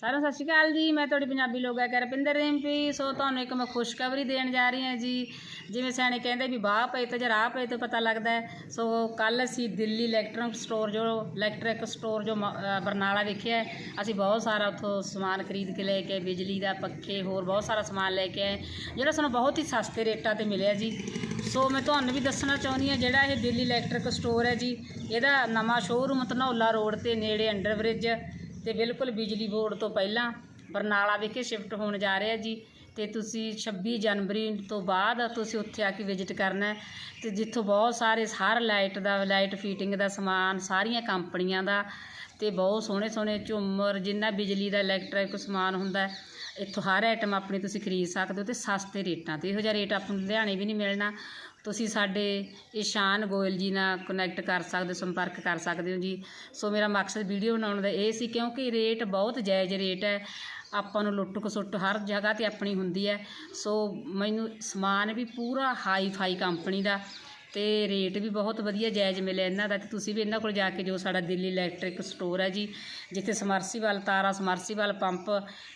ਸਾਰਿਆਂ ਸਤਿ ਸ਼੍ਰੀ ਅਕਾਲ ਜੀ। ਮੈਂ ਤੁਹਾਡੀ ਪੰਜਾਬੀ ਲੋਗਾ ਕਰ ਰਪਿੰਦਰ ਰਿੰਪੀ ਸੋ ਤੁਹਾਨੂੰ ਇੱਕ ਮੈਂ ਖੁਸ਼ਖਬਰੀ ਦੇਣ ਜਾ ਰਹੀ ਹਾਂ ਜੀ। ਜਿਵੇਂ ਸਿਆਣੇ ਕਹਿੰਦੇ ਵੀ ਬਾਹ ਪਏ ਤੇ ਜਾਂ ਰਾਹ ਪਏ ਤੇ ਪਤਾ ਲੱਗਦਾ ਸੋ ਕੱਲ ਅਸੀਂ ਦਿੱਲੀ ਇਲੈਕਟ੍ਰੋਨਿਕ ਸਟੋਰ ਜੋ ਇਲੈਕਟ੍ਰਿਕ ਸਟੋਰ ਜੋ ਮ- ਬਰਨਾਲਾ ਵੇਖਿਆ ਅਸੀਂ ਬਹੁਤ ਸਾਰਾ ਉੱਥੋਂ ਸਮਾਨ ਖਰੀਦ ਕੇ ਲੈ ਕੇ ਆਏ, ਬਿਜਲੀ ਦਾ ਪੱਖੇ ਹੋਰ ਬਹੁਤ ਸਾਰਾ ਸਮਾਨ ਲੈ ਕੇ ਆਏ। ਜਿਹੜਾ ਸਾਨੂੰ ਬਹੁਤ ਹੀ ਸਸਤੇ ਰੇਟਾਂ ਤੇ ਮਿਲਿਆ ਜੀ। ਸੋ ਮੈਂ ਤੁਹਾਨੂੰ ਵੀ ਦੱਸਣਾ ਚਾਹੁੰਦੀ ਹਾਂ ਜਿਹੜਾ ਇਹ ਦਿੱਲੀ ਇਲੈਕਟ੍ਰਿਕ ਸਟੋਰ ਹੈ ਜੀ ਇਹਦਾ ਨਵਾਂ ਸ਼ੋਅਰੂਮ ਧਨੌਲਾ ਰੋਡ ਤੇ ਨੇੜੇ ਅੰਡਰਬ੍ਰਿਜ ਤੇ ਬਿਲਕੁਲ ਬਿਜਲੀ ਬੋਰਡ ਤੋਂ ਪਹਿਲਾਂ ਬਰਨਾਲਾ ਵਿਖੇ ਸ਼ਿਫਟ ਹੋਣ ਜਾ ਰਿਹਾ ਜੀ। ਤੇ ਤੁਸੀਂ 26 ਜਨਵਰੀ ਤੋਂ ਬਾਅਦ ਤੁਸੀਂ ਉੱਥੇ ਆ ਕੇ ਵਿਜ਼ਿਟ ਕਰਨਾ ਹੈ। ਤੇ ਜਿੱਥੋਂ ਬਹੁਤ ਸਾਰੇ ਸਾਰ ਲਾਈਟ ਦਾ ਲਾਈਟ ਫੀਟਿੰਗ ਦਾ ਸਮਾਨ, ਸਾਰੀਆਂ ਕੰਪਨੀਆਂ ਦਾ ਤੇ ਬਹੁਤ ਸੋਹਣੇ ਸੋਹਣੇ ਝੁੰਮਰ, ਜਿੰਨਾ ਬਿਜਲੀ ਦਾ ਇਲੈਕਟ੍ਰਿਕ ਸਮਾਨ ਹੁੰਦਾ ਇੱਥੋਂ ਹਰ ਆਈਟਮ ਆਪਣੀ ਤੁਸੀਂ ਖਰੀਦ ਸਕਦੇ ਹੋ ਤੇ ਸਸਤੇ ਰੇਟਾਂ ਤੇ। ਇਹੋ ਜਿਹਾ ਰੇਟ ਆਪਾਂ ਨੂੰ ਲੁਧਿਆਣੇ ਵੀ ਨਹੀਂ ਮਿਲਣਾ। ਤੁਸੀਂ ਸਾਡੇ ਇਸ਼ਾਨ ਗੋਇਲ ਜੀ ਨਾਲ ਕਨੈਕਟ ਕਰ ਸਕਦੇ ਹੋ ਸੰਪਰਕ ਕਰ ਸਕਦੇ ਹੋ ਜੀ। ਸੋ ਮੇਰਾ ਮਕਸਦ ਵੀਡੀਓ ਬਣਾਉਣ ਦਾ ਇਹ ਸੀ, ਕਿਉਂਕਿ ਰੇਟ ਬਹੁਤ ਜਾਇਜ਼ ਰੇਟ ਹੈ। ਆਪਾਂ ਨੂੰ ਲੁੱਟ ਖਸੁੱਟ ਹਰ ਜਗ੍ਹਾ ਤੇ ਆਪਣੀ ਹੁੰਦੀ ਹੈ। ਸੋ ਮੈਨੂੰ ਸਮਾਨ ਵੀ ਪੂਰਾ ਹਾਈ ਫਾਈ ਕੰਪਨੀ ਦਾ ਤੇ ਰੇਟ ਵੀ ਬਹੁਤ ਵਧੀਆ ਜਾਇਜ਼ ਮਿਲਿਆ ਇਹਨਾਂ ਦਾ, ਤੇ ਤੁਸੀਂ ਵੀ ਇਹਨਾਂ ਕੋਲ ਜਾ ਕੇ ਜੋ ਸਾਡਾ ਦਿੱਲੀ ਇਲੈਕਟ੍ਰਿਕ ਸਟੋਰ ਹੈ ਜੀ, ਜਿੱਥੇ ਸਮਰਸੀਬਲ ਤਾਰਾ ਸਮਰਸੀਬਲ ਪੰਪ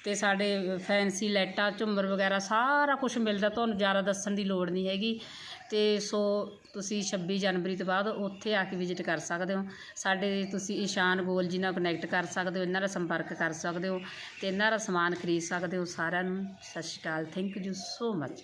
ਤੇ ਸਾਡੇ ਫੈਂਸੀ ਲਾਈਟਾਂ, ਝੁੰਮਰ ਵਗੈਰਾ ਸਾਰਾ ਕੁਝ ਮਿਲਦਾ, ਤੁਹਾਨੂੰ ਜ਼ਿਆਦਾ ਦੱਸਣ ਦੀ ਲੋੜ ਨਹੀਂ ਹੈਗੀ। ਤੇ ਸੋ ਤੁਸੀਂ 26 ਜਨਵਰੀ ਤੋਂ ਬਾਅਦ ਉੱਥੇ ਆ ਕੇ ਵਿਜ਼ਿਟ ਕਰ ਸਕਦੇ ਹੋ। ਸਾਡੇ ਤੁਸੀਂ ਈਸ਼ਾਨ ਗੋਲ ਜੀ ਨਾਲ ਕਨੈਕਟ ਕਰ ਸਕਦੇ ਹੋ, ਇਹਨਾਂ ਦਾ ਸੰਪਰਕ ਕਰ ਸਕਦੇ ਹੋ ਤੇ ਇਹਨਾਂ ਦਾ ਸਮਾਨ ਖਰੀਦ ਸਕਦੇ ਹੋ ਸਾਰਿਆਂ ਨੂੰ। ਸਤਿ ਸ਼੍ਰੀ ਅਕਾਲ ਥੈਂਕ ਯੂ ਸੋ ਮਚ